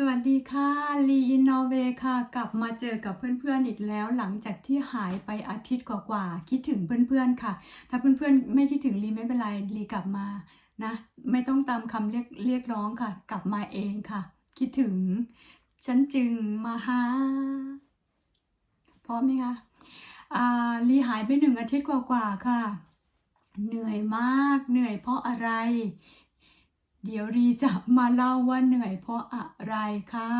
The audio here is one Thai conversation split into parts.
สวัสดีค่ะลีอินนอเวค่ะ กลับมาเจอกับเพื่อนๆอีกแล้ว หลังจากที่หายไปอาทิตย์กว่าๆคิดถึงเพื่อนๆค่ะ ถ้าเพื่อนๆไม่คิดถึงลีไม่เป็นไรลีกลับมานะไม่ต้องตามคำเรียกเรียกร้องค่ะ กลับมาเองค่ะ คิดถึง ฉันจึงมาหาพร้อมไหมคะอ่าลีหายไปหนึ่งอาทิตย์กว่าๆค่ะ เหนื่อยมากเหนื่อยเพราะอะไร เดี๋ยวรีจะมาเล่าว่าเหนื่อยเพราะอะไรค่ะ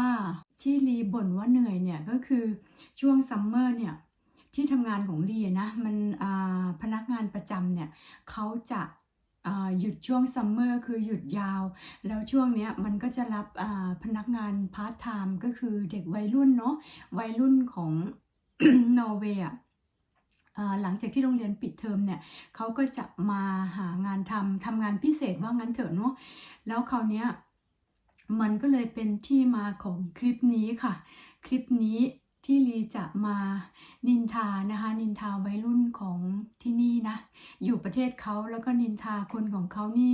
ที่รีบ่นว่าเหนื่อยเนี่ยก็คือช่วงซัมเมอร์เนี่ยที่ทำงานของรีนะมันอ่าพนักงานประจำเนี่ยเขาจะอ่าหยุดช่วงซัมเมอร์คือหยุดยาว แล้วช่วงเนี้ยมันก็จะรับอ่าพนักงานพาร์ทไทม์ก็คือเด็กวัยรุ่นเนาะวัยรุ่นของนอร์เวย์อะอ่า หลังจากที่โรงเรียนปิดเทอมเนี่ยเขาก็จะมาหางานทำทำงานพิเศษว่างั้นเถอะเนาะแล้วคราวเนี้ยมันก็เลยเป็นที่มาของคลิปนี้ค่ะ คลิปนี้ ที่ลีจะมานินทานะคะ นินทาวัยรุ่นของที่นี่นะ อยู่ประเทศเขาแล้วก็นินทาคนของเขานี่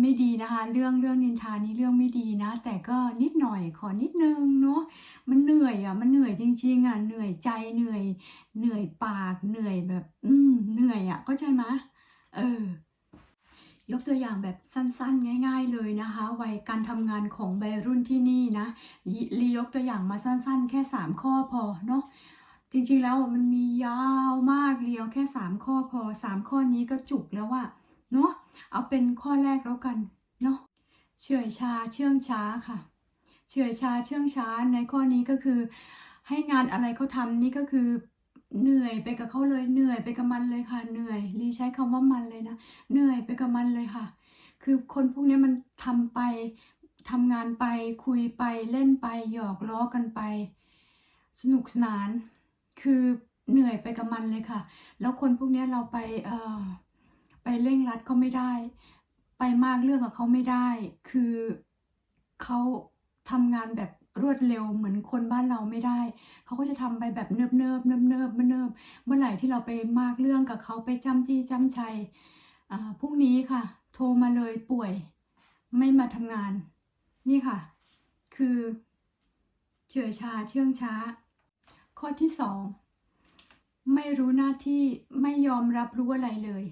ไม่ดีนะคะ เรื่องเรื่องนินทานี่เรื่องไม่ดีนะ แต่ก็นิดหน่อยขอนิดนึงเนาะมันเหนื่อยอะมันเหนื่อยจริงๆอะเหนื่อยใจเหนื่อย เหนื่อยปากเหนื่อยแบบ อืมเหนื่อยอะเข้าใจไหมเออ ยกตัวอย่างแบบสั้นๆ ง่าย ๆ เลยนะคะวัยการทำงานของวัยรุ่นที่นี่นะลีลียกตัวอย่างมาสั้นๆ แค่ 3 ข้อพอเนาะจริงๆแล้วมันมียาวมากเรียวแค่ 3 ข้อพอ 3 ข้อนี้ก็จุกแล้วว่าเนาะเอาเป็นข้อแรกแล้วกันเนาะเฉื่อยชาเชื่องช้าค่ะ เฉื่อยชาเชื่องช้าในข้อนี้ก็คือ ให้งานอะไรเขาทำนี่ก็คือ เหนื่อยไปกับเขาเลยเหนื่อยไปกับมันเลยค่ะ เหนื่อยรีใช้คำว่ามันเลยนะเหนื่อยไปกับมันเลยค่ะ คือคนพวกนี้มันทำไปทำงานไปคุยไปเล่นไปหยอกล้อกันไป สนุกสนาน คือเหนื่อยไปกับมันเลยค่ะ แล้วคนพวกนี้เราไปเอ่อไปเร่งรัดเขาไม่ได้ ไปมากเรื่องกับเขาไม่ได้ คือเขาทำงานแบบ รวดเร็วเหมือนคนบ้านเราไม่ได้ เขาก็จะทำไปแบบเนิบเนิบเนิบเนิบเนิบเมื่อไหร่ที่เราไปมากเรื่องกับเขาไปจ้ำจี้จ้ำชัยพรุ่งนี้ค่ะ โทรมาเลยป่วย ไม่มาทำงาน นี่ค่ะ คือเฉื่อยชาเชื่องช้า ข้อที่สองไม่รู้หน้าที่ไม่ยอมรับรู้อะไรเลย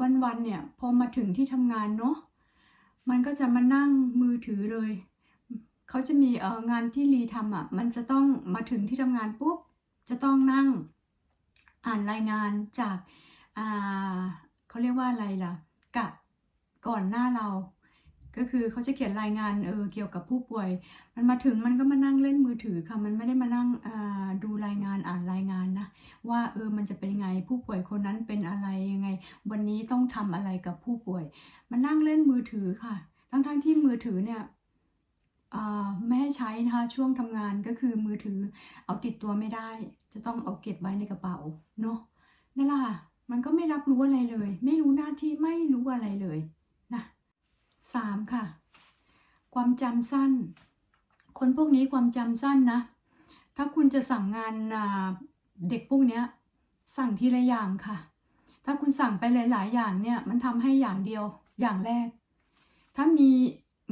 วันๆเนี่ยพอมาถึงที่ทำงานเนาะมันก็จะมานั่งมือถือเลย เขาจะมีเอองานที่รีทำอะมันจะต้องมาถึงที่ทำงานปุ๊บจะต้องนั่งอ่านรายงานจากอ่าเขาเรียกว่าอะไรล่ะกะก่อนหน้าเรา ก็คือเขาจะเขียนรายงานเออเกี่ยวกับผู้ป่วย มันมาถึงมันก็มานั่งเล่นมือถือค่ะมันไม่ได้มานั่งอ่าดูรายงานอ่านรายงานนะว่าเออมันจะเป็นยังไงผู้ป่วยคนนั้นเป็นอะไรยังไง วันนี้ต้องทำอะไรกับผู้ป่วย มันนั่งเล่นมือถือค่ะ ทั้งๆที่มือถือเนี่ย ไม่ให้ใช้นะคะช่วงทำงานก็คือมือถือเอาติดตัวไม่ได้ จะต้องเอาเก็บไว้ในกระเป๋าเนาะนั่นแหละมันก็ไม่รับรู้อะไรเลย ไม่รู้หน้าที่ไม่รู้อะไรเลยนะสามค่ะ ความจำสั้น คนพวกนี้ความจำสั้นนะ ถ้าคุณจะสั่งงานเด็กพวกเนี้ยสั่งทีละอย่างค่ะ ถ้าคุณสั่งไปหลาย ๆ อย่างเนี่ยมันทำให้อย่างเดียวอย่างแรก ถ้ามี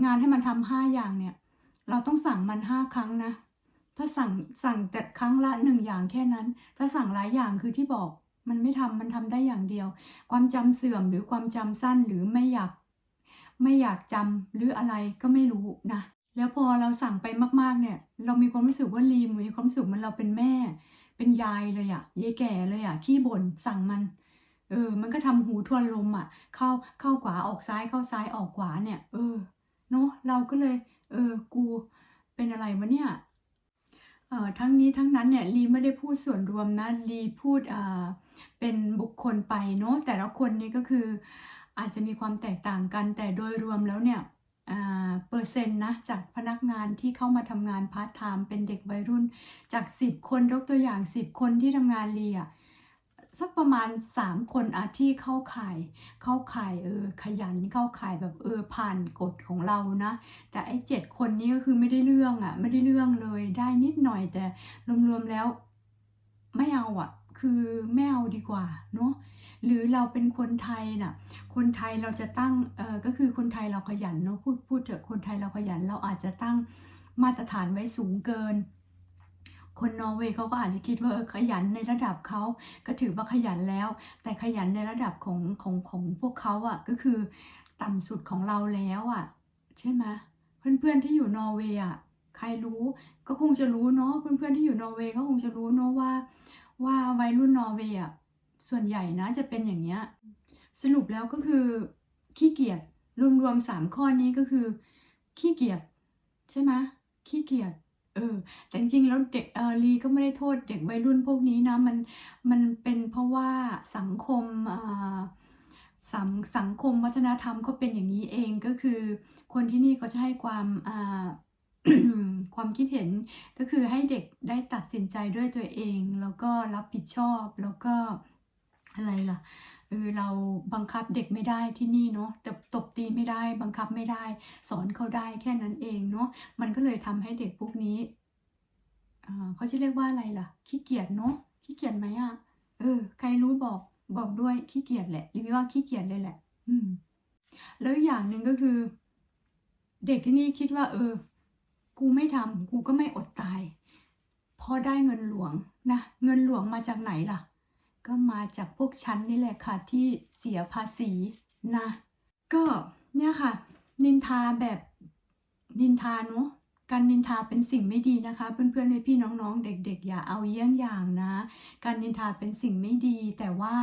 งานให้มันทำห้าอย่างเนี่ย เราต้องสั่งมันห้าครั้งนะ ถ้าสั่งสั่งแต่ครั้งละหนึ่งอย่างแค่นั้น ถ้าสั่งหลายอย่างคือที่บอก มันไม่ทำมันทำได้อย่างเดียว ความจำเสื่อมหรือความจำสั้นหรือไม่อยาก ไม่อยากจำหรืออะไรก็ไม่รู้นะ แล้วพอเราสั่งไปมากๆเนี่ย เรามีความรู้สึกว่าลีมมีความรู้สึกมันเราเป็นแม่ เป็นยายเลยอะยายแก่เลยอะขี้บ่นสั่งมันเออ มันก็ทำหูทวนลมอะ เข้าเข้าขวาออกซ้ายเข้าซ้ายออกขวาเนี่ย เออ เนาะเราก็เลย เออ กูเป็นอะไรวะเนี่ยเอ่อทั้งนี้ทั้งนั้นเนี่ยลีไม่ได้พูดส่วนรวมนะลีพูดอ่าเป็นบุคคลไปเนาะแต่ละคนนี่ก็คืออาจจะมีความแตกต่างกันแต่โดยรวมแล้วเนี่ยอ่าเปอร์เซ็นต์นะจากพนักงานที่เข้ามาทำงานพาร์ทไทม์เป็นเด็กวัยรุ่นจาก 10 คนยกตัวอย่าง 10 คนที่ทำงานลีอะ สักประมาณ 3 คนอาที่เข้าข่าย เข้าข่ายเออขยันเข้าข่ายแบบเออผ่านกฎของเรานะ แต่ไอ้เจ็ดคนนี้ก็คือไม่ได้เรื่องอะ่ะ ไม่ได้เรื่องเลยได้นิดหน่อยแต่รวมๆแล้วไม่เอาอะ่ะ คือไม่เอาดีกว่าเนาะหรือเราเป็นคนไทยน่ะ คนไทยเราจะตั้งเออก็คือคนไทยเราขยันเนาะพูดพูดเถอะคนไทยเราขยันเราอาจจะตั้งมาตรฐานไว้สูงเกิน คนนอร์เวย์เขาก็อาจจะคิดว่าขยันในระดับเขาก็ถือว่าขยันแล้ว แต่ขยันในระดับของของของพวกเขาอะ่ะก็คือต่ำสุดของเราแล้วอะ่ะใช่ไหมเพื่อนๆที่อยู่นอร์เวย์อะใครรู้ก็คงจะรู้เนาะเพื่อนๆที่อยู่นอร์เวย์ก็คงจะรู้เนาะว่า ว่าวัยรุ่นนอร์เวย์อะส่วนใหญ่นะจะเป็นอย่างเนี้ยสรุปแล้วก็คือขี้เกียจรวมๆสามข้อนี้ก็คือขี้เกียจใช่ไหมขี้เกียจ เออแต่จริงๆแล้วเด็กเออลีก็ไม่ได้โทษเด็กวัยรุ่นพวกนี้นะมันมันเป็นเพราะว่าสังคมอ่าสังสังคมวัฒนธรรมก็เป็นอย่างนี้เองก็คือ คนที่นี่เขาจะให้ความอ่าความคิดเห็นก็คือให้เด็กได้ตัดสินใจด้วยตัวเอง แล้วก็รับผิดชอบแล้วก็อะไรล่ะ เออเราบังคับเด็กไม่ได้ที่นี่เนาะแต่ตบตีไม่ได้บังคับไม่ได้ สอนเขาได้แค่นั้นเองเนาะมันก็เลยทำให้เด็กพวกนี้เขาจะเรียกว่าอะไรล่ะขี้เกียจเนาะขี้เกียจไหมอะเออ ใครรู้บอกบอกด้วยขี้เกียจแหละหรือว่าขี้เกียจเลยแหละ อืม แล้วอย่างหนึ่งก็คือ เด็กที่นี่คิดว่า เออ กูไม่ทำกูก็ไม่อดตายพราะได้เงินหลวงนะเงินหลวงมาจากไหนล่ะ ก็มาจากพวกฉันนี่แหละค่ะที่เสียภาษีนะ ก็เนี่ยค่ะ นินทาแบบนินทาเนาะ การนินทาเป็นสิ่งไม่ดีนะคะ เพื่อนๆในพี่น้องๆ เด็กๆ อย่าเอาเยี่ยงอย่างนะ การนินทาเป็นสิ่งไม่ดี แต่ว่า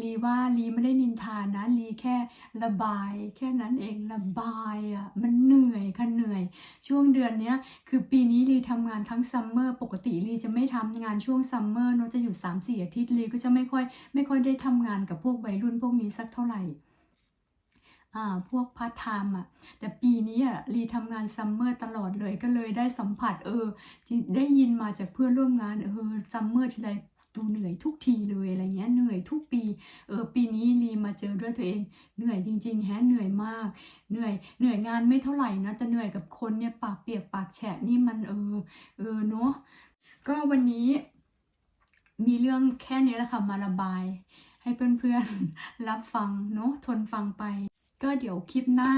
ลีว่าลีไม่ได้นินทานะลีแค่ระบาย แค่นั้นเองระบายอะ่ะมันเหนื่อยค่ะเหนื่อย ช่วงเดือนเนี้ยคือปีนี้ลีทำงานทั้งซัมเมอร์ปกติลีจะไม่ทำงานช่วงซัมเมอร์เนาะจะอยู่3 4อาทิตย์ลีก็จะไม่ค่อยไม่ค่อยได้ทำงานกับพวกวัยรุ่นพวกนี้สักเท่าไหร่ พวกพาร์ทไทม์อะ แต่ปีนี้อะลีทำงานซัมเมอร์ตลอดเลยก็เลยได้สัมผัสเออ ได้ยินมาจากเพื่อนร่วมงานเออซัมเมอร์ทีไรดูเหนื่อยทุกทีเลยอะไรเงี้ยเหนื่อยทุกปีเออปีนี้ลีมาเจอด้วยตัวเอง เหนื่อยจริงๆแฮะเหนื่อยมาก เหนื่อยเหนื่อยงานไม่เท่าไหร่นะแต่เหนื่อยกับคนเนี่ยปากเปียกปากแฉะนี่มันเออเออเนาะก็วันนี้มีเรื่องแค่นี้แหละค่ะมาระบาย ให้เพื่อนๆรับฟังเนาะทนฟังไป ก็เดี๋ยวคลิปหน้า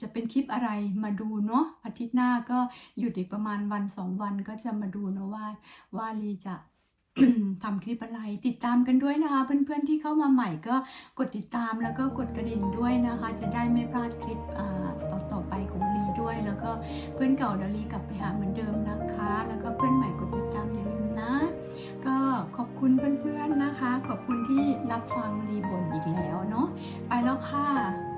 จะเป็นคลิปอะไรมาดูเนาะอาทิตย์หน้าก็หยุดอีกประมาณวันสองวันก็จะมาดูเนาะว่าว่าลีจะทำคลิปอะไรติดตามกันด้วยนะคะเพื่อนๆที่เข้ามาใหม่ก็กดติดตามแล้วก็กดกระดิ่งด้วยนะคะ จะได้ไม่พลาดคลิปอ่าต่อต่อไปของลีด้วย แล้วก็เพื่อนเก่าเดลีกลับไปหาเหมือนเดิมนะคะ แล้วก็เพื่อนใหม่กดติดตามอย่าลืมนะ ก็ขอบคุณเพื่อนๆนะคะ ขอบคุณที่รับฟังรีบ่นอีกแล้วเนาะไปแล้วค่ะ